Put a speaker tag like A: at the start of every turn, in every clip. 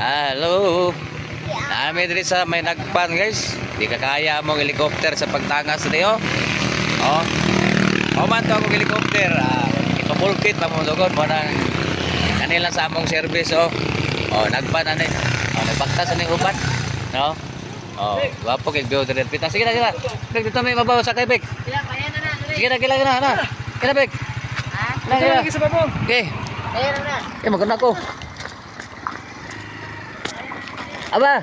A: Hello. Nami diri sa may nagpan guys. Di ka kaya mong helicopter sa pagtangas niyo. Oh. Oh man to akong helicopter. Ah, ipapulkit pa mo dogon mo kanila sa among service oh. Oh, nagpan ani. Oh, nagbaktas ani uban. No? Oh, wapo kay bio dire pita. Sige na, sige na. Bek dito may mabaw sa kay Bek.
B: Kaya kaya na na.
A: Sige na, na, na. Kila Bek.
B: Ha?
A: Kila.
C: sa babong.
A: Okay.
B: Kaya na na.
A: Eh, maganda ko. Aba.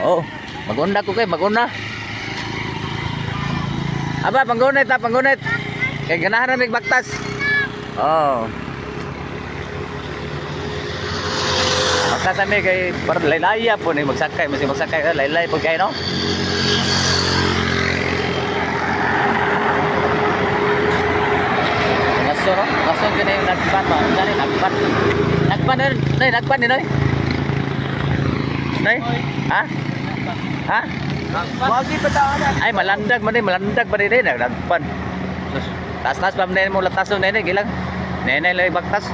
A: Oh, magunda ko kay maguna. Aba, panggunit na, panggunit. Kay ganahan na baktas. Oh. Baktas kami kay para laylaya po ni magsakay, masih magsakay, eh, laylay po kayo no. Ngaso no? Ngaso kini yung nagpan ba? Nagpan. Na, nay nagpan ni nay. Nay? Ha? Ha?
C: Wagi pa taan.
A: Ay malandag man ni, malandag man ni nay nagpan. Tas-tas pa man mo latas no nene gilang. Nene lay baktas.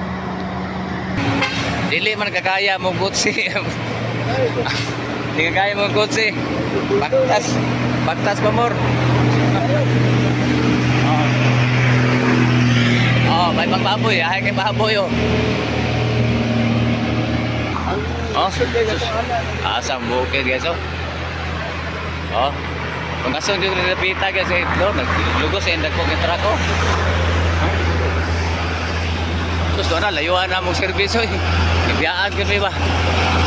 A: Dili man kakaya mo gutsi. Di kakaya mo gutsi. Baktas. Baktas pa mor. Oh. May pagbaboy, ay kay baboy oh. Oh, asam bukid guys oh. Oh. Kung aso dito nilapita guys eh, no, naglugos sa indag ko ng truck oh. Gusto na, layuan na mong servisyo eh. Ibiyaan kami ba?